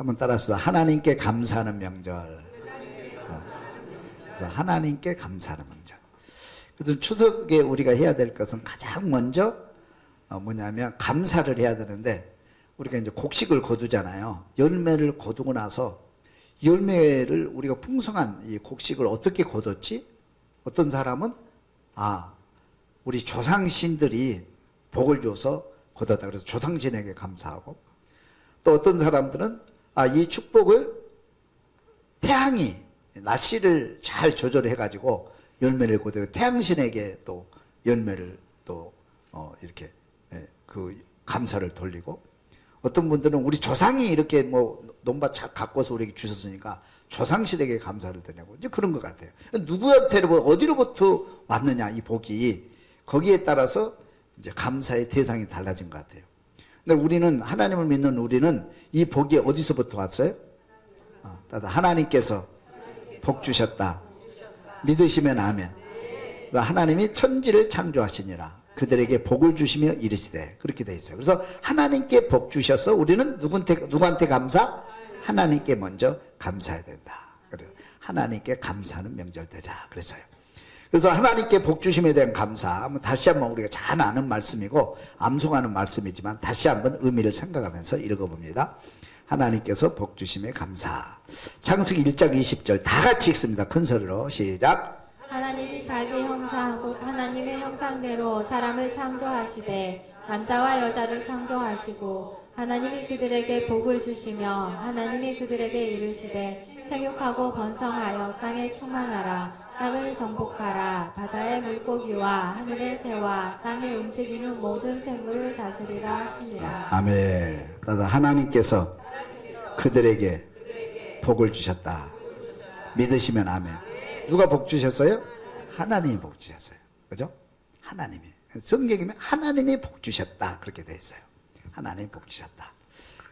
한번 따라합시다. 하나님께 감사하는 명절. 어. 그래서 하나님께 감사하는 명절. 그래서 추석에 우리가 해야 될 것은 가장 먼저 어, 뭐냐면 감사를 해야 되는데 우리가 이제 곡식을 거두잖아요. 열매를 거두고 나서 열매를 우리가 풍성한 이 곡식을 어떻게 거뒀지? 어떤 사람은 아 우리 조상신들이 복을 줘서 거뒀다. 그래서 조상신에게 감사하고 또 어떤 사람들은 아 이 축복을 태양이 날씨를 잘 조절해 가지고 열매를 거두고 태양신에게 또 열매를 또 어, 이렇게 예, 그 감사를 돌리고 어떤 분들은 우리 조상이 이렇게 뭐 논밭 잘 가꿔서 우리에게 주셨으니까 조상실에게 감사를 드리고 이제 그런 것 같아요. 누구한테 어디로부터 왔느냐 이 복이 거기에 따라서 이제 감사의 대상이 달라진 것 같아요. 근데 우리는 하나님을 믿는 우리는 이 복이 어디서부터 왔어요? 어, 하나님께서 복 주셨다. 믿으시면 아멘. 그러니까 하나님이 천지를 창조하시니라. 그들에게 복을 주시며 이르시되 그렇게 돼 있어요. 그래서 하나님께 복 주셔서 우리는 누구한테 누구한테 감사? 하나님께 먼저 감사해야 된다. 그래서 하나님께 감사하는 명절 되자 그랬어요. 그래서 하나님께 복 주심에 대한 감사, 뭐 다시 한번 우리가 잘 아는 말씀이고 암송하는 말씀이지만 다시 한번 의미를 생각하면서 읽어봅니다. 하나님께서 복 주심에 감사. 창세기 1장 20절 다 같이 읽습니다. 큰 소리로 시작. 하나님이 자기 형상 하나님의 형상대로 사람을 창조하시되 남자와 여자를 창조하시고 하나님이 그들에게 복을 주시며 하나님이 그들에게 이르시되 생육하고 번성하여 땅에 충만하라 땅을 정복하라 바다의 물고기와 하늘의 새와 땅에 움직이는 모든 생물을 다스리라 하시니라 아멘. 따라 하나님께서 그들에게 복을 주셨다. 믿으시면 아멘. 누가 복 주셨어요? 하나님이 복 주셨어요. 그죠? 하나님이. 성경이면 하나님이 복 주셨다. 그렇게 되어 있어요. 하나님이 복 주셨다.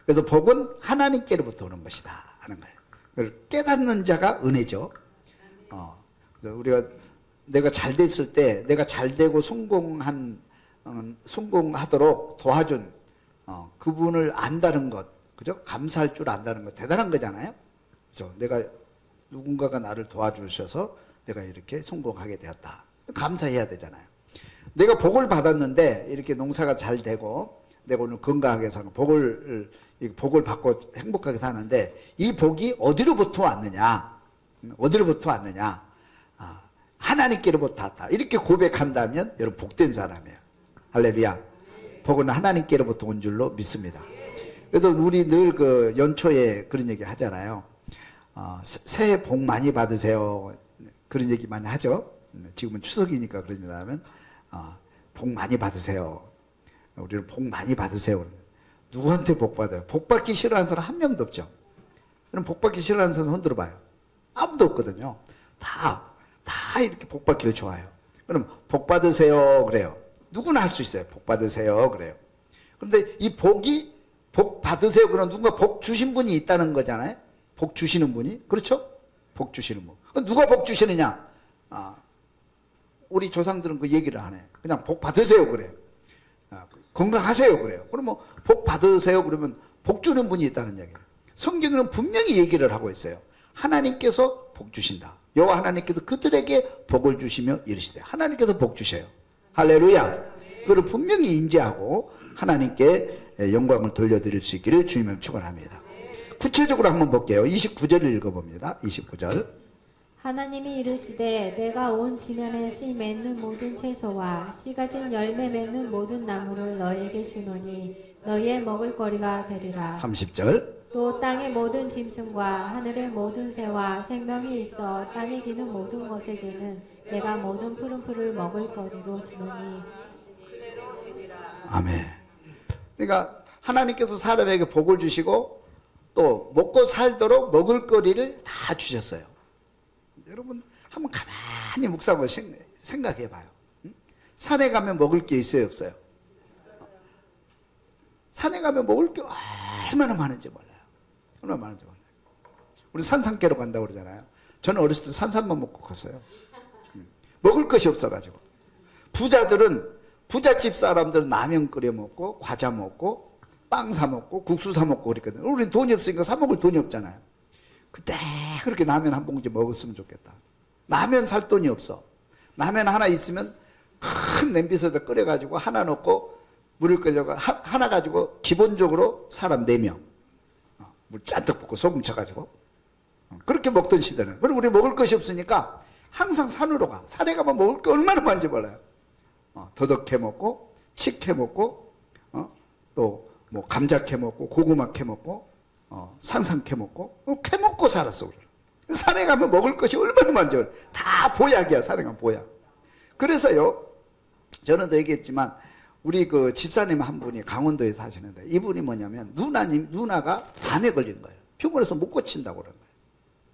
그래서 복은 하나님께로부터 오는 것이다. 하는 거예요. 깨닫는 자가 은혜죠. 어, 우리가 내가 잘 됐을 때 내가 잘 되고 성공한 어, 성공하도록 도와준 어, 그분을 안다는 것, 그죠? 감사할 줄 안다는 것 대단한 거잖아요. 그죠? 내가 누군가가 나를 도와주셔서 내가 이렇게 성공하게 되었다. 감사해야 되잖아요. 내가 복을 받았는데 이렇게 농사가 잘 되고 내가 오늘 건강하게 사는 복을 이 복을 받고 행복하게 사는데 이 복이 어디로부터 왔느냐? 어디로부터 왔느냐? 아, 하나님께로부터 왔다. 이렇게 고백한다면 여러분 복된 사람이에요. 할렐루야. 복은 하나님께로부터 온 줄로 믿습니다. 그래서 우리 늘 그 연초에 그런 얘기 하잖아요. 어, 새- 새해 복 많이 받으세요. 그런 얘기 많이 하죠. 지금은 추석이니까 그러냐면 어, 복 많이 받으세요. 우리는 복 많이 받으세요. 누구한테 복 받아요? 복 받기 싫어하는 사람 한 명도 없죠. 그럼 복 받기 싫어하는 사람 흔들어 봐요. 아무도 없거든요. 다, 다 이렇게 복 받기를 좋아해요. 그럼 복 받으세요. 그래요. 누구나 할 수 있어요. 복 받으세요. 그래요. 그런데 이 복이 복 받으세요. 그럼 누군가 복 주신 분이 있다는 거잖아요. 복 주시는 분이. 그렇죠? 복 주시는 분. 누가 복 주시느냐? 아, 우리 조상들은 그 얘기를 안 해. 그냥 복 받으세요. 그래요. 아, 건강하세요. 그래요. 그러면 복 받으세요. 그러면 복 주는 분이 있다는 얘기예요. 성경은 분명히 얘기를 하고 있어요. 하나님께서 복 주신다. 여호와 하나님께서 그들에게 복을 주시며 이르시되 하나님께서 복 주셔요. 할렐루야. 그를 분명히 인지하고 하나님께 영광을 돌려드릴 수 있기를 주님을 축원합니다. 구체적으로 한번 볼게요. 29절을 읽어봅니다. 29절. 하나님이 이르시되 내가 온 지면에 씨 맺는 모든 채소와 씨 가진 열매 맺는 모든 나무를 너희에게 주노니 너희의 먹을 거리가 되리라 30절. 또 땅의 모든 짐승과 하늘의 모든 새와 생명이 있어 땅에 기는 모든 것에게는 내가 모든 푸른 풀을 먹을 거리로 주노니 아멘. 그러니까 하나님께서 사람에게 복을 주시고 또 먹고 살도록 먹을 거리를 다 주셨어요. 여러분 한번 가만히 생- 생각해 봐요. 응? 산에 가면 먹을 게 있어요, 없어요? 산에 가면 먹을 게 얼마나 많은지 몰라요. 얼마나 많은지 몰라요. 우리 산삼깨로 간다고 그러잖아요. 저는 어렸을 때 산삼만 먹고 컸어요. 응. 먹을 것이 없어가지고. 부자들은 부잣집 사람들은 라면 끓여 먹고 과자 먹고 빵 사 먹고 국수 사 먹고 그랬거든. 우리는 돈이 없으니까 사 먹을 돈이 없잖아요. 그때 그렇게 라면 한 봉지 먹었으면 좋겠다. 라면 살 돈이 없어. 라면 하나 있으면 큰 냄비에다 끓여가지고 하나 넣고 물을 끓여가 하나 가지고 기본적으로 사람 네 명. 어, 물 잔뜩 붓고 소금 쳐가지고 어, 그렇게 먹던 시대는. 그리고 우리 먹을 것이 없으니까 항상 산으로 가. 산에 가면 먹을 게 얼마나 많은지 몰라요. 어, 더덕 해 먹고 칡해 먹고 어, 또뭐 감자 캐 먹고 고구마 캐 먹고 어, 산삼 캐 먹고 어, 캐 먹고 살았어 우리. 산에 가면 먹을 것이 얼마나 몰라요. 다 보약이야 산에 가면 보약. 그래서요 저는 또 얘기했지만 우리 그 집사님 한 분이 강원도에 사시는데 이분이 뭐냐면 누나님 누나가 암에 걸린 거예요. 병원에서 못 고친다고 그런 거예요.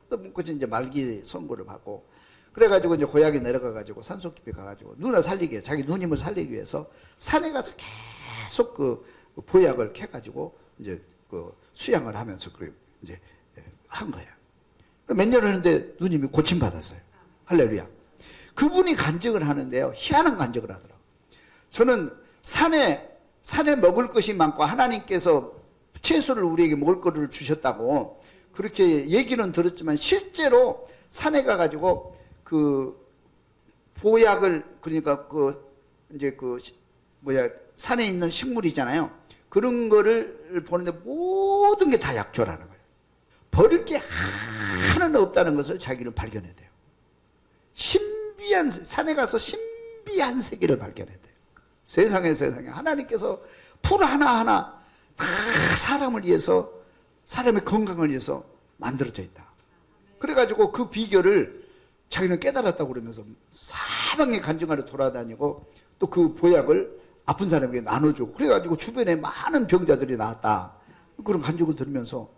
또 못 고친 이제 말기 선고를 받고 그래가지고 이제 고향에 내려가가지고 산속 깊이 가가지고 누나 살리기 위해 자기 누님을 살리기 위해서 산에 가서 계속 그 보약을 캐가지고 이제 그 수양을 하면서 그 이제 한 거예요. 몇 년을 했는데 누님이 고침 받았어요. 할렐루야. 그분이 간증을 하는데요. 희한한 간증을 하더라고요. 저는 산에 산에 먹을 것이 많고 하나님께서 채소를 우리에게 먹을 거를 주셨다고 그렇게 얘기는 들었지만 실제로 산에 가가지고 그 보약을 그러니까 그 이제 그 시- 뭐야 산에 있는 식물이잖아요. 그런 거를 보는데 모든 게 다 약초라는 거예요. 버릴 게 하나도 없다는 것을 자기는 발견해야 돼요. 신비한 세- 산에 가서 신비한 세계를 발견해야 돼요. 세상에 세상에 하나님께서 풀 하나 하나 다 사람을 위해서 사람의 건강을 위해서 만들어져 있다. 그래가지고 그 비결을 자기는 깨달았다고 그러면서 사방에 간증하러 돌아다니고 또 그 보약을 아픈 사람에게 나눠주고 그래가지고 주변에 많은 병자들이 나왔다. 그런 간증을 들으면서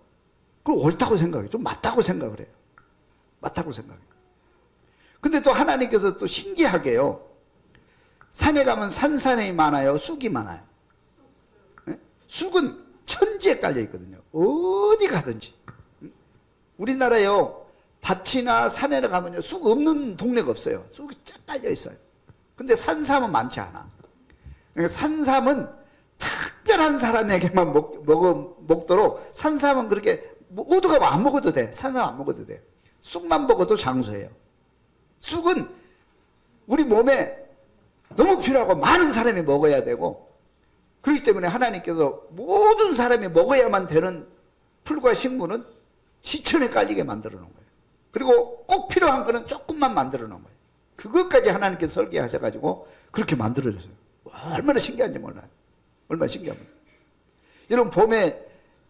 그걸 옳다고 생각해. 좀 맞다고 생각을 해요. 맞다고 생각해요. 근데 또 하나님께서 또 신기하게요. 산에 가면 산산이 많아요? 쑥이 많아요? 예? 쑥은 천지에 깔려 있거든요. 어디 가든지. 음? 우리나라요. 밭이나 산에 가면요. 쑥 없는 동네가 없어요. 쑥이 쫙 깔려 있어요. 근데 산삼은 많지 않아. 그러니까 산삼은 특별한 사람에게만 먹, 먹어, 먹도록 산삼은 그렇게 뭐 모두가 안 먹어도 돼. 산삼 안 먹어도 돼. 쑥만 먹어도 장수해요. 쑥은 우리 몸에 너무 필요하고 많은 사람이 먹어야 되고 그렇기 때문에 하나님께서 모든 사람이 먹어야만 되는 풀과 식물은 지천에 깔리게 만들어 놓은 거예요. 그리고 꼭 필요한 거는 조금만 만들어 놓은 거예요. 그것까지 하나님께서 설계하셔가지고 그렇게 만들어졌어요. 와, 얼마나 신기한지 몰라요. 얼마나 신기합니까? 여러분 봄에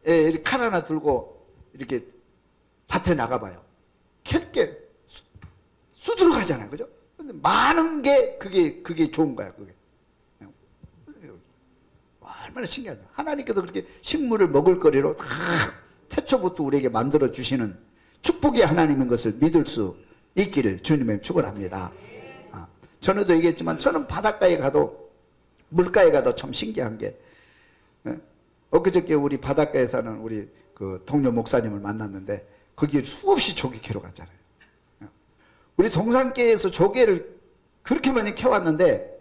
에, 이렇게 칼 하나 들고 이렇게 밭에 나가봐요. 캘게 수두룩 하잖아요, 그죠? 근데 많은 게 그게 그게 좋은 거야, 그게. 와, 얼마나 신기하죠. 하나님께서 그렇게 식물을 먹을 거리로 다 태초부터 우리에게 만들어 주시는 축복의 하나님인 것을 믿을 수 있기를 주님의 축원합니다. 아, 전에도 얘기했지만 저는 바닷가에 가도 물가에 가도 참 신기한 게 예? 엊그저께 우리 바닷가에 사는 우리 그 동료 목사님을 만났는데 거기에 수없이 조개 캐러 갔잖아요. 예? 우리 동산계에서 조개를 그렇게 많이 캐왔는데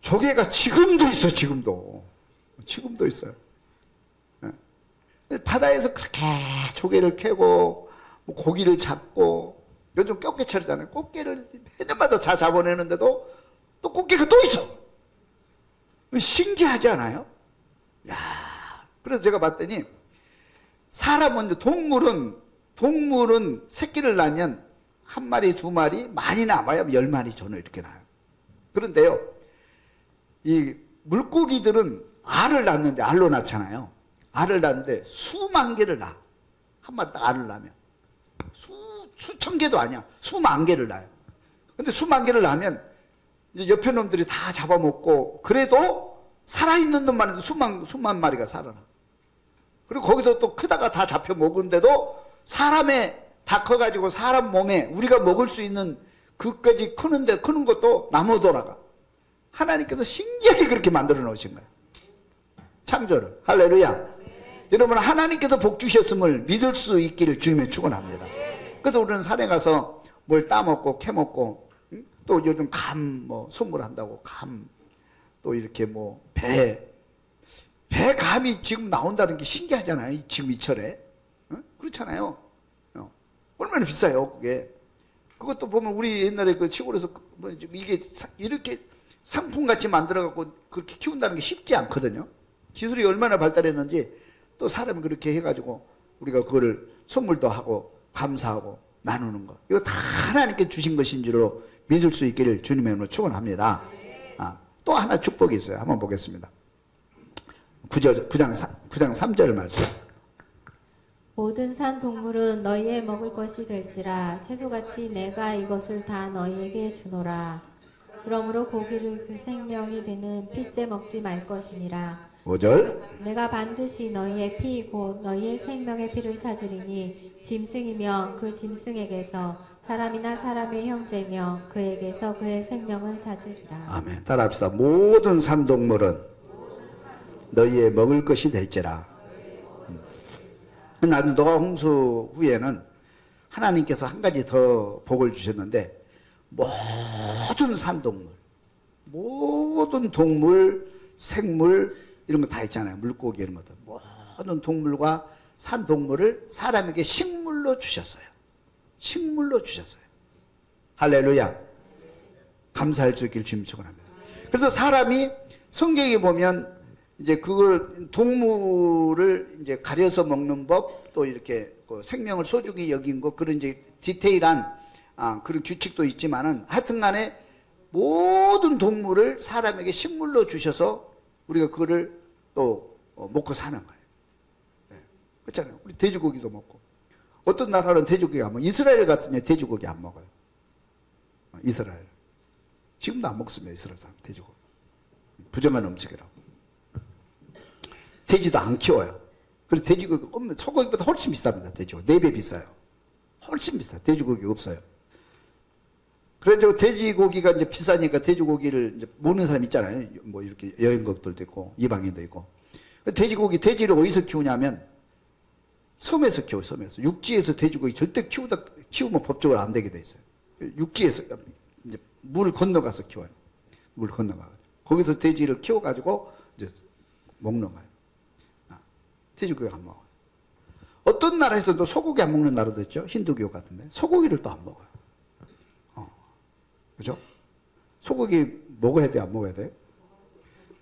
조개가 지금도 있어 지금도 지금도 있어요. 예? 바다에서 그렇게 조개를 캐고 뭐 고기를 잡고 요즘 꽃게철이잖아요. 꽃게를 해년마다 다 잡아내는데도 또 꽃게가 또 있어. 신기하지 않아요? 야, 그래서 제가 봤더니 사람은 동물은 동물은 새끼를 낳으면 한 마리 두 마리 많이 남아야 열 마리 전후 이렇게 나요. 그런데요, 이 물고기들은 알을 낳는데 알로 낳잖아요. 알을 낳는데 수만 개를 낳아. 한 마리 딱 알을 낳으면 수 수천 개도 아니야. 수만 개를 낳아요. 근데 수만 개를 낳으면 이제 옆에 놈들이 다 잡아먹고 그래도 살아있는 놈만 해도 수만 수만 마리가 살아나. 그리고 거기도 또 크다가 다 잡혀 먹은데도 사람의 다 커가지고 사람 몸에 우리가 먹을 수 있는 그까지 크는데 크는 것도 나무 돌아가. 하나님께서 신기하게 그렇게 만들어 놓으신 거예요. 창조를. 할렐루야. 여러분 하나님께서 복 주셨음을 믿을 수 있기를 주님의 축원합니다. 그래서 우리는 산에 가서 뭘 따먹고 캐먹고 응? 또 요즘 감 뭐 선물한다고 감 또 이렇게 뭐 배 배감이 지금 나온다는 게 신기하잖아요. 이- 지금 이 철에. 어? 그렇잖아요. 어. 얼마나 비싸요, 그게. 그것도 보면 우리 옛날에 그 시골에서 그뭐 이게 사- 이렇게 상품 같이 만들어 갖고 그렇게 키운다는 게 쉽지 않거든요. 기술이 얼마나 발달했는지 또 사람이 그렇게 해가지고 우리가 그거를 선물도 하고 감사하고 나누는 거. 이거 다 하나님께 주신 것인 줄로 믿을 수 있기를 주님의 이름으로 축원합니다. 아, 또 하나 축복이 있어요. 한번 보겠습니다. 9절, 9장, 9장 3절 말씀. 모든 산 동물은 너희의 먹을 것이 될지라 채소같이 내가 이것을 다 너희에게 주노라. 그러므로 고기를 그 생명이 되는 피째 먹지 말 것이니라. 5절. 내가 반드시 너희의 피 곧 너희의 생명의 피를 찾으리니 짐승이며 그 짐승에게서 사람이나 사람의 형제며 그에게서 그의 생명을 찾으리라. 아멘. 따라합시다. 모든 산동물은 너희의 먹을 것이 될지라. 음. 나는 노아 홍수 후에는 하나님께서 한 가지 더 복을 주셨는데 모든 산동물, 모든 동물, 생물 이런 거 다 있잖아요. 물고기 이런 것들. 모든 동물과 산동물을 사람에게 식물로 주셨어요. 식물로 주셨어요. 할렐루야. 감사할 수 있기를 주님 축원합니다. 그래서 사람이 성경에 보면 이제 그걸 동물을 이제 가려서 먹는 법 또 이렇게 그 생명을 소중히 여긴 것 그런 이제 디테일한 아, 그런 규칙도 있지만은 하여튼간에 모든 동물을 사람에게 식물로 주셔서 우리가 그거를 또 어, 먹고 사는 거예요. 네. 그렇잖아요. 우리 돼지고기도 먹고 어떤 나라는 돼지고기 안 먹어. 이스라엘 같은 데 돼지고기 안 먹어요. 어, 이스라엘. 지금도 안 먹습니다. 이스라엘 사람 돼지고기. 부정한 음식이라고. 돼지도 안 키워요. 그래서 돼지고기 없는 소고기보다 훨씬 비쌉니다. 돼지고기 네 배 비싸요. 훨씬 비싸. 돼지고기 없어요. 그래서 돼지고기가 이제 비싸니까 돼지고기를 이제 먹는 사람 있잖아요. 뭐 이렇게 여행객들도 있고 이방인도 있고. 돼지고기 돼지를 어디서 키우냐면 섬에서 키워 섬에서 육지에서 돼지고기 절대 키우다 키우면 법적으로 안 되게 돼 있어요. 육지에서 이제 물 건너가서 키워요. 물 건너가 거기서 돼지를 키워가지고 이제 먹는 거예요. 아, 돼지고기 안 먹어요. 어떤 나라에서도 소고기 안 먹는 나라도 있죠. 힌두교 같은데 소고기를 또 안 먹어요. 어, 그죠? 소고기 먹어야 돼, 안 먹어야 돼?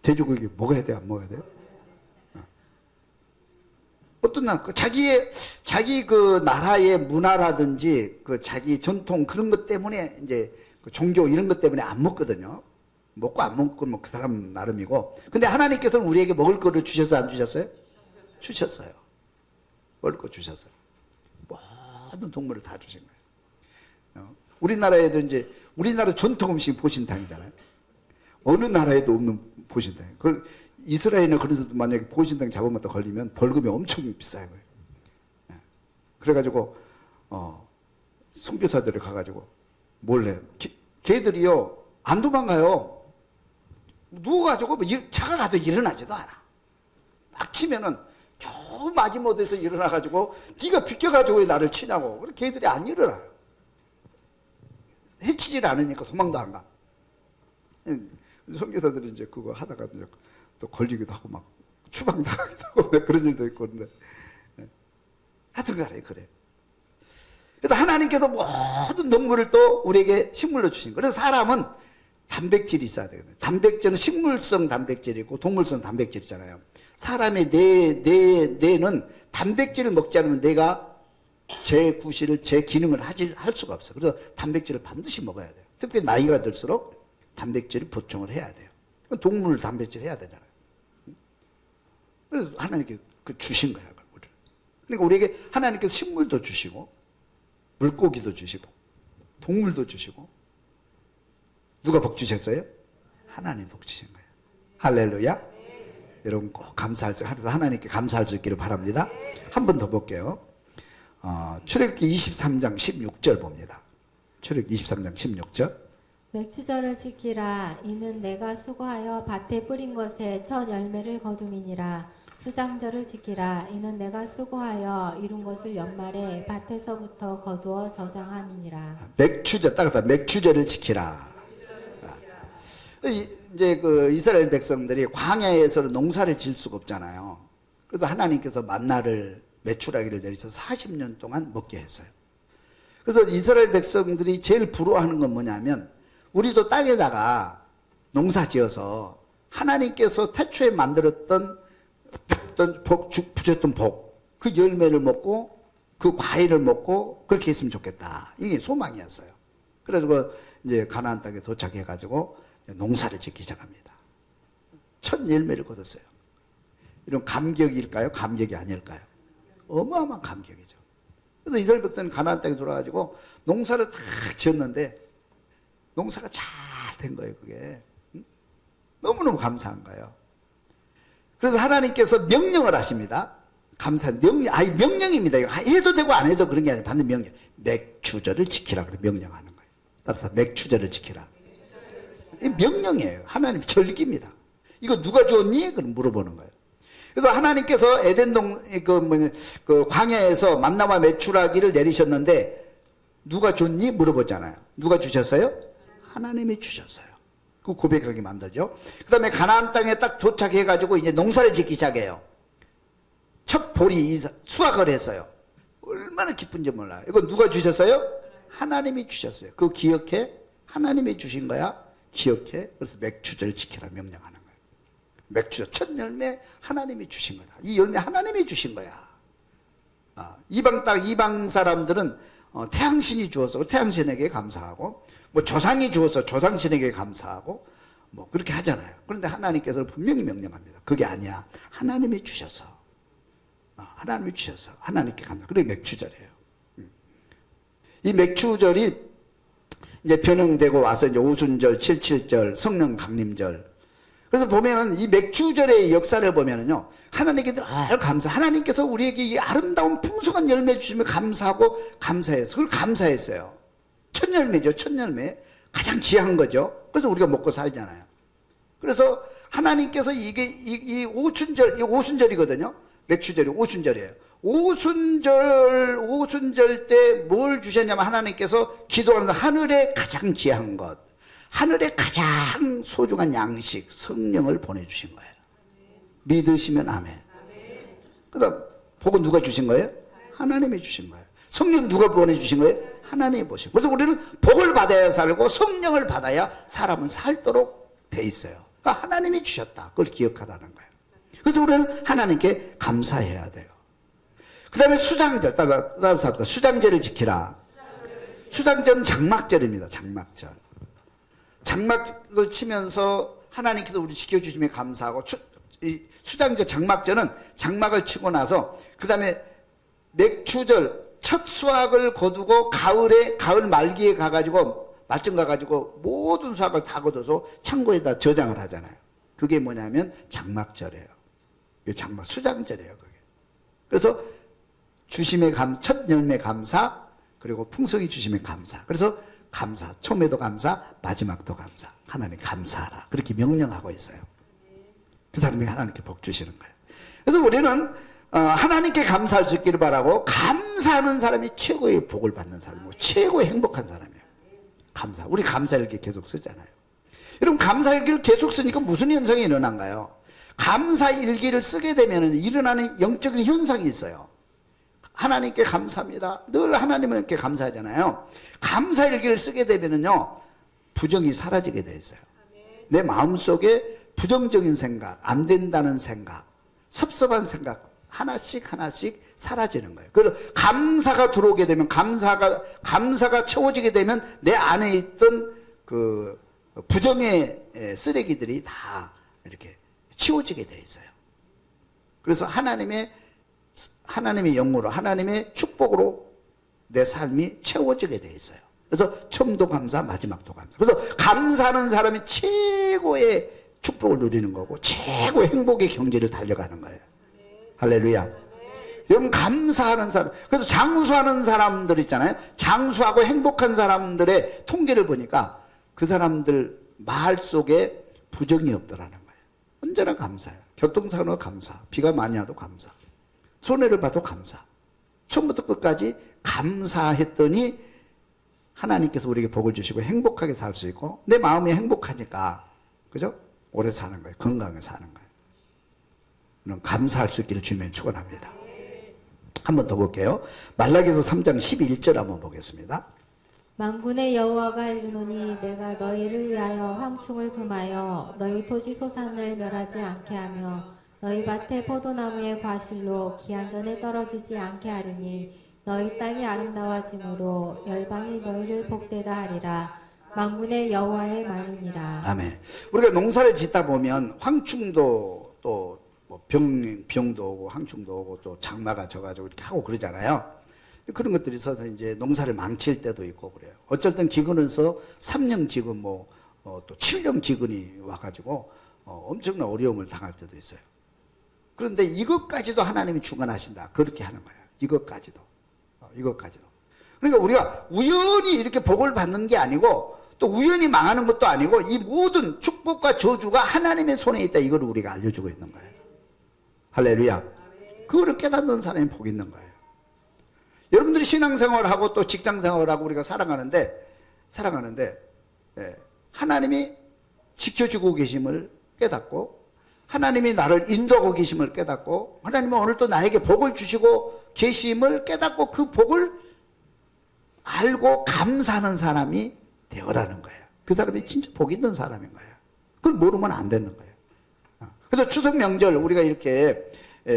돼지고기 먹어야 돼, 안 먹어야 돼? 어떤 나라, 그 자기의, 자기 그 나라의 문화라든지 그 자기 전통 그런 것 때문에 이제 그 종교 이런 것 때문에 안 먹거든요. 먹고 안 먹고 뭐그 사람 나름이고. 근데 하나님께서는 우리에게 먹을 거를 주셔서 안 주셨어요? 주셨어요. 먹을 거 주셨어요. 모든 동물을 다 주신 거예요. 어, 우리나라에도 이제 우리나라 전통 음식 보신탕이잖아요. 어느 나라에도 없는 보신탕. 그 이스라엘이나 데도 만약에 보신탕 잡으면 또 걸리면 벌금이 엄청 비싸요. 예. 그래가지고 어, 선교사들이 가가지고 몰래 기- 걔들이요 안 도망가요. 누워가지고 뭐 일- 차가 가도 일어나지도 않아. 막 치면은 겨우 마지못해서 일어나가지고 네가 비켜가지고 왜 나를 치냐고. 그래 걔들이 안 일어나요. 해치질 않으니까 도망도 안 가. 선교사들이 이제 그거 하다가 또 걸리기도 하고 막 추방당하기도 하고 그런 일도 있고 그런데 예. 하여튼 간에 그래. 그래서 하나님께서 모든 동물을 또 우리에게 식물로 주신 거예요. 그래서 사람은 단백질이 있어야 되거든요. 단백질은 식물성 단백질이고 동물성 단백질이잖아요. 사람의 뇌, 뇌, 뇌는 단백질을 먹지 않으면 뇌가 제 구실을, 제 기능을 하지, 할 수가 없어요. 그래서 단백질을 반드시 먹어야 돼요. 특별히 나이가 들수록 단백질을 보충을 해야 돼요. 동물 단백질 해야 되잖아요. 그래서 하나님께 그 주신 거야, 그걸. 그러니까 우리에게 하나님께서 식물도 주시고, 물고기도 주시고, 동물도 주시고, 누가 복 주셨어요? 하나님 복 주신 거예요. 할렐루야. 여러분 꼭 감사할 수, 하나님께 감사할 수 있기를 바랍니다. 한번 더 볼게요. 어, 출애굽기 23장 16절 봅니다. 출애굽기 23장 16절. 맥추절을 지키라 이는 내가 수고하여 밭에 뿌린 것에 첫 열매를 거둠이니라 수장절을 지키라 이는 내가 수고하여 이룬 것을 연말에 밭에서부터 거두어 저장함이니라 맥추제 따라서 맥추제를 지키라. 이- 이제 그 이스라엘 백성들이 광야에서는 농사를 질 수가 없잖아요. 그래서 하나님께서 만나를 메추라기를 내리셔 40년 동안 먹게 했어요. 그래서 이스라엘 백성들이 제일 부러워하는 건 뭐냐면 우리도 땅에다가 농사 지어서 하나님께서 태초에 만들었던 어떤 복, 주- 주셨던 복, 그 열매를 먹고 그 과일을 먹고 그렇게 했으면 좋겠다. 이게 소망이었어요. 그래서 그 이제 가나안 땅에 도착해 가지고 농사를 짓기 시작합니다. 첫 열매를 거뒀어요. 이런 감격일까요? 감격이 아닐까요? 어마어마한 감격이죠. 그래서 이스라엘 백성은 가나안 땅에 돌아가지고 농사를 탁 지었는데 농사가 잘 된 거예요, 그게. 응? 너무너무 감사한 거예요. 그래서 하나님께서 명령을 하십니다. 감사 명령, 아니 명령입니다. 이거 해도 되고 안 해도 그런 게 아니라 반드시 명령. 맥추절을 지키라 그래 명령하는 거예요. 따라서 맥추절을 지키라. 이 명령이에요. 하나님 절기입니다. 이거 누가 주었니? 그럼 물어보는 거예요. 그래서 하나님께서 에덴동 그 뭐냐 그 광야에서 만나와 메추라기를 내리셨는데 누가 줬니? 물어보잖아요. 누가 주셨어요? 하나님이 주셨어요. 그 고백하게 만들죠. 그 다음에 가나안 땅에 딱 도착해 가지고 이제 농사를 짓기 시작해요. 첫 이사- 수확을 했어요. 얼마나 기쁜지 몰라요. 이거 누가 주셨어요? 하나님이 주셨어요. 그거 기억해? 하나님이 주신 거야. 기억해? 그래서 맥주절 지키라 명령하는 거예요. 맥주절 첫 열매 하나님이 주신 거다. 이 열매 하나님이 주신 거야. 아, 이방 땅 이방 사람들은 어, 태양신이 주어서 그 태양신에게 감사하고 뭐 조상이 주어서 조상신에게 감사하고 뭐 그렇게 하잖아요. 그런데 하나님께서는 분명히 명령합니다. 그게 아니야. 하나님이 주셔서 아, 하나님이 주셔서 하나님께 감사. 그게 맥주절이에요. 음. 이 맥주절이 이제 변형되고 와서 이제 오순절, 칠칠절, 성령 강림절. 그래서 보면은 이 맥주절의 역사를 보면은요, 하나님께 늘 감사, 하나님께서 우리에게 이 아름다운 풍성한 열매 주시면 감사하고 감사해서, 그걸 감사했어요. 첫 열매죠, 첫 열매. 가장 귀한 거죠. 그래서 우리가 먹고 살잖아요. 그래서 하나님께서 이게 이, 이 오순절, 이 오순절이거든요. 맥주절이 오순절이에요. 오순절, 오순절 때 뭘 주셨냐면 하나님께서 기도하는 하늘의 가장 귀한 것, 하늘의 가장 소중한 양식, 성령을 보내주신 거예요. 믿으시면 아멘. 그 다음, 복은 누가 주신 거예요? 하나님이 주신 거예요. 성령 누가 보내주신 거예요? 보신 거예요. 그래서 우리는 복을 받아야 살고 성령을 받아야 사람은 살도록 돼 있어요. 그러니까 하나님이 주셨다. 그걸 기억하라는 거예요. 그래서 우리는 하나님께 감사해야 돼요. 그 다음에 수장절, 따라, 따라서 합시다. 수장절을 지키라. 수장절은 장막절입니다. 장막절. 장막을 치면서 하나님께서 우리 지켜주심에 감사하고 추, 이 수장절 장막절은 장막을 치고 나서 그 다음에 맥추절 첫 수확을 거두고 가을에 가을 말기에 가가지고 말쯤 가가지고 모든 수확을 다 거둬서 창고에다 저장을 하잖아요. 그게 뭐냐면 장막절이에요. 이 장막 수장절이에요. 그게. 그래서 주심의 감, 첫 열매 감사, 그리고 풍성히 주심의 감사. 그래서 감사, 처음에도 감사, 마지막도 감사. 하나님 감사하라. 그렇게 명령하고 있어요. 그 사람이 하나님께 복 주시는 거예요. 그래서 우리는 어, 하나님께 감사할 수 있기를 바라고 감 사하는 사람이 최고의 복을 받는 사람이고 최고의 행복한 사람이에요. 감사. 우리 감사일기 계속 쓰잖아요. 여러분 감사일기를 계속 쓰니까 무슨 현상이 일어난가요? 감사일기를 쓰게 되면 일어나는 영적인 현상이 있어요. 하나님께 감사합니다. 늘 하나님께 감사하잖아요. 감사일기를 쓰게 되면은요, 부정이 사라지게 돼 있어요. 내 마음속에 부정적인 생각, 안 된다는 생각, 섭섭한 생각, 하나씩 하나씩 사라지는 거예요. 그래서 감사가 들어오게 되면, 감사가, 감사가 채워지게 되면 내 안에 있던 그 부정의 쓰레기들이 다 이렇게 치워지게 돼 있어요. 그래서 하나님의 하나님의 영으로 하나님의 축복으로 내 삶이 채워지게 돼 있어요. 그래서 처음도 감사, 마지막도 감사. 그래서 감사하는 사람이 최고의 축복을 누리는 거고 최고의 행복의 경지를 달려가는 거예요. 할렐루야. 여러분 감사하는 사람. 그래서 장수하는 사람들 있잖아요. 장수하고 행복한 사람들의 통계를 보니까 그 사람들 말 속에 부정이 없더라는 거예요. 언제나 감사해요. 교통사고 감사. 비가 많이 와도 감사. 손해를 봐도 감사. 처음부터 끝까지 감사했더니 하나님께서 우리에게 복을 주시고 행복하게 살 수 있고 내 마음이 행복하니까 그죠? 오래 사는 거예요. 건강하게 사는 거예요. 감사할 수 있기를 주면 축원합니다. 한번 더 볼게요. 말라기서 3장 11절 한번 보겠습니다. 만군의 여호와가 이르노니 내가 너희를 위하여 황충을 금하여 너희 토지 소산을 멸하지 않게 하며 너희 밭의 포도나무의 과실로 기한 전에 떨어지지 않게 하리니 너희 땅이 아름다워짐으로 열방이 너희를 복되다 하리라 만군의 여호와의 말이니라 아멘. 우리가 농사를 짓다 보면 황충도 또 뭐 병, 병도 오고 황충도 오고 또 장마가 져가지고 이렇게 하고 그러잖아요. 그런 것들이 있어서 이제 농사를 망칠 때도 있고 그래요. 어쩔 땐 기근에서 3년 기근 뭐, 어, 또 7년 기근이 와가지고 어, 엄청난 어려움을 당할 때도 있어요. 그런데 이것까지도 하나님이 주관하신다. 그렇게 하는 거예요. 이것까지도. 어, 이것까지도. 그러니까 우리가 우연히 이렇게 복을 받는 게 아니고 또 우연히 망하는 것도 아니고 이 모든 축복과 저주가 하나님의 손에 있다. 이걸 우리가 알려주고 있는 거예요. 할렐루야. 그거를 깨닫는 사람이 복 있는 거예요. 여러분들이 신앙생활하고 또 직장생활하고 우리가 살아가는데 살아가는데 예, 하나님이 지켜주고 계심을 깨닫고 하나님이 나를 인도하고 계심을 깨닫고 하나님은 오늘 또 나에게 복을 주시고 계심을 깨닫고 그 복을 알고 감사하는 사람이 되어라는 거예요. 그 사람이 진짜 복 있는 사람인 거예요. 그걸 모르면 안 되는 거예요. 어. 그래서 추석 명절 우리가 이렇게 에,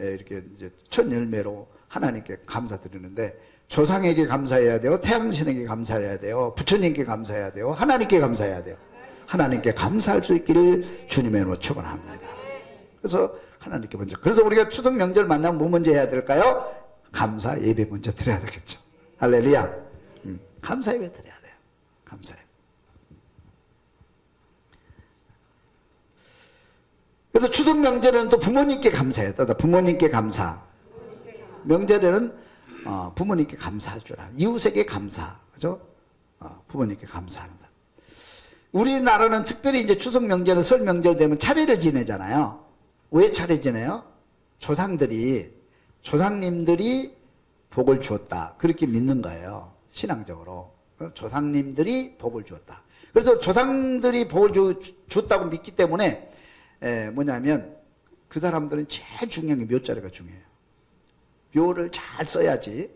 에, 이렇게 이제 첫 열매로 하나님께 감사드리는데 조상에게 감사해야 돼요. 태양신에게 감사해야 돼요. 부처님께 감사해야 돼요. 하나님께 감사해야 돼요. 하나님께 감사할 수 있기를 주님의 이름으로 축원합니다. 그래서 하나님께 먼저 그래서 우리가 추석 명절 만나면 뭐 먼저 해야 될까요? 감사 예배 먼저 드려야 되겠죠. 할렐루야. 음, 감사 예배 드려야 돼요. 감사 예배. 그래서 추석 명절에는 또 부모님께 돼. 부모님께 감사. 명절에는 어, 부모님께 감사할 줄 알아. 이웃에게 감사. 그죠? 어, 부모님께 감사하는 사람. 우리나라는 특별히 이제 추석 명절에 설 명절 되면 차례를 지내잖아요. 왜 차례 지내요? 조상들이, 조상님들이 복을 주었다. 그렇게 믿는 거예요. 신앙적으로. 어, 조상님들이 복을 주었다. 그래서 조상들이 복을 주, 줬다고 믿기 때문에 에, 뭐냐면 그 사람들은 제일 중요한 게몇 자리가 중요해요. 묘를 잘 써야지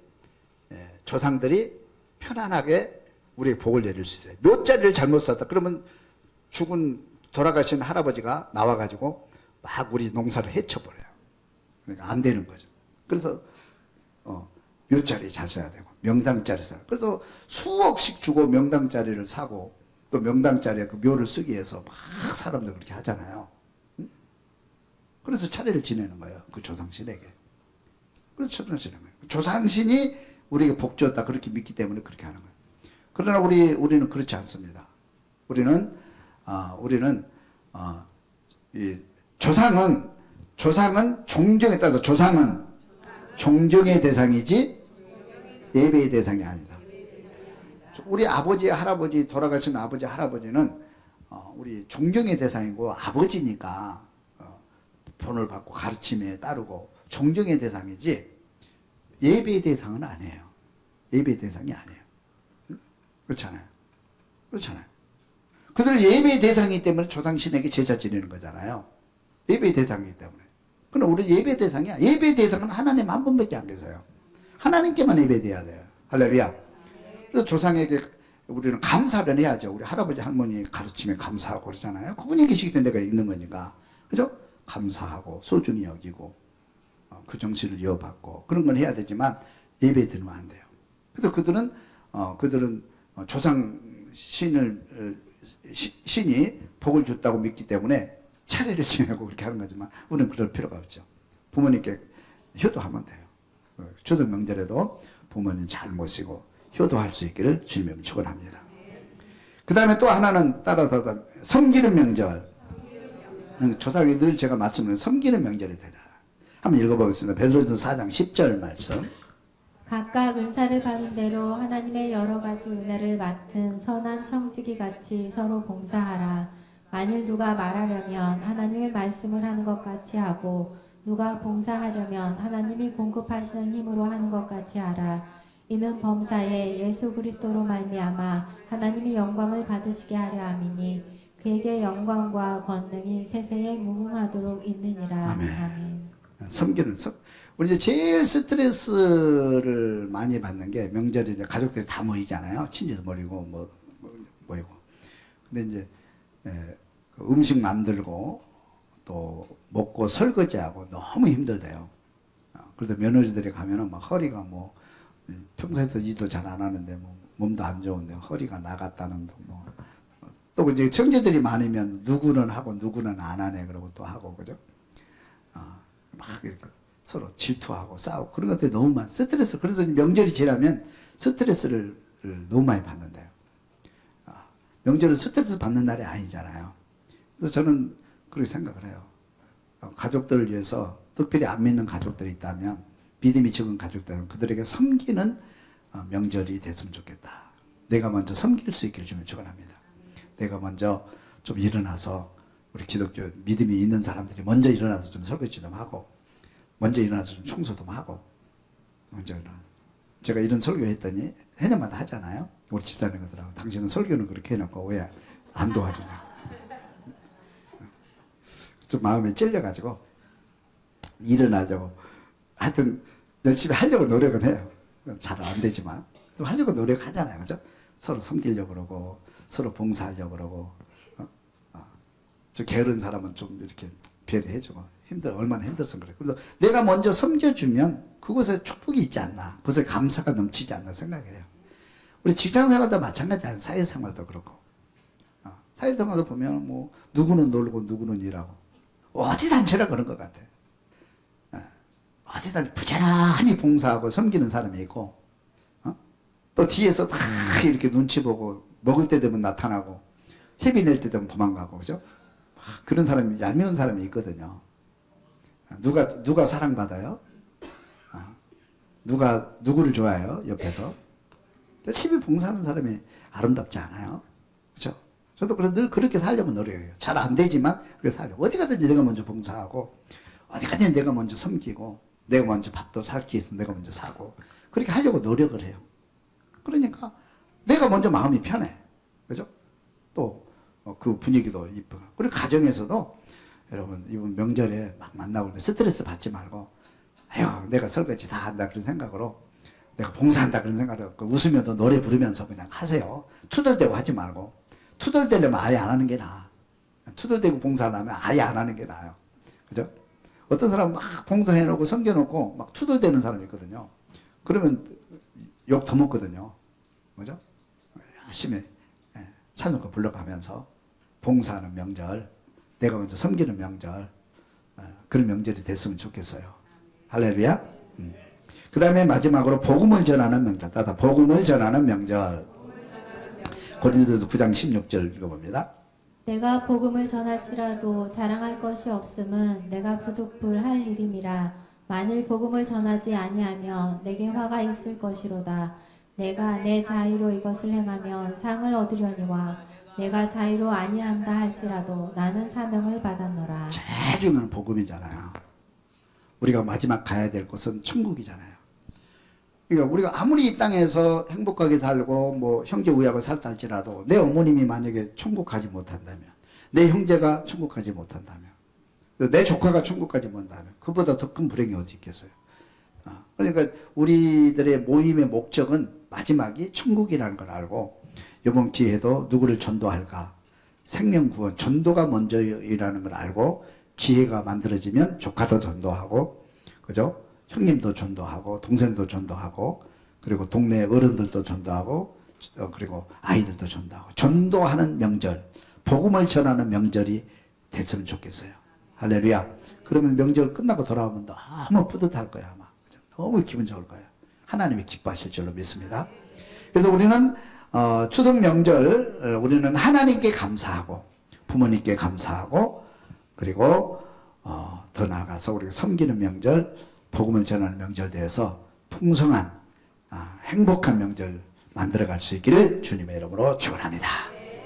예, 조상들이 편안하게 우리에게 복을 내릴 수 있어요. 몇 자리를 잘못 썼다. 그러면 죽은 돌아가신 할아버지가 나와가지고 막 우리 농사를 해쳐버려요. 그러니까 안 되는 거죠. 그래서 어, 몇 자리 잘 써야 되고 명당 자리 써야 그래서 수억씩 주고 명당 자리를 사고 또 명당 자리에 그 묘를 쓰기 위해서 막 사람들 그렇게 하잖아요. 응? 그래서 차례를 지내는 거예요. 그 조상신에게. 그래서 초등신인 거예요. 조상신이 우리에게 복 주었다 그렇게 믿기 때문에 그렇게 하는 거예요. 그러나 우리 우리는 그렇지 않습니다. 우리는 어, 우리는 어, 이 조상은 조상은 존경에 따라서 조상은 존경의 대상이지 예배의 대상이 아니다. 우리 아버지 할아버지 돌아가신 아버지 할아버지는 어, 우리 존경의 대상이고 아버지니까 어, 본을 받고 가르침에 따르고 존경의 대상이지 예배의 대상은 아니에요. 예배의 대상이 아니에요. 응? 그렇잖아요. 그렇잖아요. 그들은 예배의 대상이기 때문에 조상신에게 제자 지내는 거잖아요. 예배의 대상이기 때문에. 그럼 우리 예배 대상이야. 예배 대상은 하나님 한 분밖에 안 계세요. 하나님께만 예배돼야 돼요. 할렐루야. 그래서 조상에게 우리는 감사를 해야죠. 우리 할아버지 할머니 가르침에 감사하고 그러잖아요. 그분이 계시기 때문에 내가 있는 거니까. 그죠? 감사하고 소중히 여기고 어, 그 정신을 이어받고 그런 건 해야 되지만 예배 드리면 안 돼요. 그래서 그들은 어, 그들은 어, 조상 신을 어, 시- 신이 복을 줬다고 믿기 때문에 차례를 지내고 그렇게 하는 거지만 우리는 그럴 필요가 없죠. 부모님께 효도하면 돼요. 어, 추석 명절에도 부모님 잘 모시고 효도할 수 있기를 주님의 축원합니다. 그 다음에 또 하나는 따라서 섬기는 명절. 조상이 늘 제가 말씀을 섬기는 명절이 되다. 한번 읽어보겠습니다. 베드로전서 4장 10절 말씀. 각각 은사를 받은 대로 하나님의 여러 가지 은혜를 맡은 선한 청지기 같이 서로 봉사하라. 만일 누가 말하려면 하나님의 말씀을 하는 것 같이 하고 누가 봉사하려면 하나님이 공급하시는 힘으로 하는 것 같이 하라. 이는 범사에 예수 그리스도로 말미암아 하나님이 영광을 받으시게 하려 함이니 그에게 영광과 권능이 세세에 무궁하도록 있느니라. 아멘. 아멘. 섬기는 섬. 우리 이제 제일 스트레스를 많이 받는 게 명절에 이제 가족들이 다 모이잖아요. 친지도 모이고 뭐, 뭐 모이고. 근데 이제 에, 그 음식 만들고 또 먹고 설거지하고 너무 힘들대요. 어, 그래도 며느리들이 가면은 막 허리가 뭐 음, 평소에도 일도 잘 안 하는데 뭐 몸도 안 좋은데 허리가 나갔다는 둥 뭐. 또 이제 형제들이 많으면 누구는 하고 누구는 안 하네 그러고 또 하고 그죠? 어, 막 이렇게 서로 질투하고 싸우고 그런 것들이 너무 많 스트레스 그래서 명절이 지나면 스트레스를 너무 많이 받는데요. 아, 명절은 스트레스 받는 날이 아니잖아요. 그래서 저는 그렇게 생각을 해요. 어, 가족들을 위해서 특별히 안 믿는 가족들이 있다면 믿음이 적은 가족들은 그들에게 섬기는 어, 명절이 됐으면 좋겠다. 내가 먼저 섬길 수 있기를 주면 축원합니다. 내가 먼저 좀 일어나서 우리 기독교 믿음이 있는 사람들이 먼저 일어나서 좀 설거지 좀 하고 먼저 일어나서 좀 청소 좀 하고 먼저 일어나서 제가 이런 설교 했더니 해년마다 하잖아요. 우리 집사님 그러더라고. 당신은 설교는 그렇게 해놓고 왜 안 도와주냐. 좀 마음에 찔려가지고 일어나려고 하여튼 열심히 하려고 노력은 해요. 잘 안 되지만 좀 하려고 노력하잖아요. 그죠? 서로 섬기려고 그러고 서로 봉사하려고 그러고 어? 어. 좀 게으른 사람은 좀 이렇게 배려해주고 힘들 얼마나 힘들었으면 그래. 그래서 내가 먼저 섬겨주면 그곳에 축복이 있지 않나, 그곳에 감사가 넘치지 않나 생각해요. 우리 직장 생활도 마찬가지 아니에요. 사회 생활도 그렇고. 어, 사회 생활도 보면 뭐 누구는 놀고 누구는 일하고 어디 단체나 그런 것 같아. 어, 어디 단체 부지런히 봉사하고 섬기는 사람이 있고 어? 또 뒤에서 다 이렇게 눈치 보고 먹을 때 되면 나타나고 회비 낼때 되면 도망가고 그죠? 그런 사람이 얄미운 사람이 있거든요. 누가 누가 사랑받아요? 아, 누가 누구를 좋아해요? 옆에서 열심히 봉사하는 사람이 아름답지 않아요. 그렇죠? 저도 그래 늘 그렇게 살려고 노력해요. 잘 안 되지만 그렇게 살려고 어디 가든지 내가 먼저 봉사하고 어디 가든지 내가 먼저 섬기고 내가 먼저 밥도 살기 위해서 내가 먼저 사고 그렇게 하려고 노력을 해요. 그러니까 내가 먼저 마음이 편해. 그죠? 또 그 분위기도 이쁘고. 그리고 가정에서도 여러분 이번 명절에 막 만나고 그러는데 스트레스 받지 말고 아유 내가 설거지 다 한다 그런 생각으로 내가 봉사한다 그런 생각으로 그 웃으면서 노래 부르면서 그냥 하세요. 투덜대고 하지 말고 투덜대려면 아예 안 하는 게 나아. 투덜대고 봉사하려면 아예 안 하는 게 나아요. 그죠? 어떤 사람은 막 봉사해놓고 섬겨놓고 막 투덜대는 사람이 있거든요. 그러면 욕 더 먹거든요. 그죠? 열심히 예, 찬송가 불러가면서 봉사하는 명절, 내가 먼저 섬기는 명절, 어, 그런 명절이 됐으면 좋겠어요. 할렐루야. 그 다음에 마지막으로 복음을 전하는 명절. 따다 복음을 전하는 명절. 고린도서 9장 16절 읽어봅니다. 내가 복음을 전할지라도 자랑할 것이 없음은 내가 부득불할 일임이라 만일 복음을 전하지 아니하면 내게 화가 있을 것이로다 내가 내 자의로 이것을 행하면 상을 얻으려니와 내가 자의로 아니한다 할지라도 나는 사명을 받았노라 중요한 복음이잖아요. 우리가 마지막 가야 될 곳은 천국이잖아요. 그러니까 우리가 아무리 이 땅에서 행복하게 살고 뭐 형제 우약을 살다 할지라도 내 어머님이 만약에 천국 가지 못한다면 내 형제가 천국 가지 못한다면 내 조카가 천국 가지 못한다면 그보다 더 큰 불행이 어디 있겠어요. 어, 그러니까 우리들의 모임의 목적은 마지막이 천국이라는 걸 알고 이번 기회에도 누구를 전도할까? 생명 구원 전도가 먼저이라는 걸 알고 기회가 만들어지면 조카도 전도하고 그죠? 형님도 전도하고 동생도 전도하고 그리고 동네 어른들도 전도하고 어, 그리고 아이들도 전도하고. 전도하는 명절 복음을 전하는 명절이 됐으면 좋겠어요. 할렐루야. 그러면 명절 끝나고 돌아오면 너무 뿌듯할 거야 아마? 너무 기분 좋을 거예요 하나님이 기뻐하실 줄로 믿습니다 그래서 우리는 어, 추석 명절 어, 우리는 하나님께 감사하고 부모님께 감사하고 그리고 어, 더 나아가서 우리가 섬기는 명절 복음을 전하는 명절 대해서 풍성한 아, 행복한 명절 만들어갈 수 있기를 주님의 이름으로 축원합니다.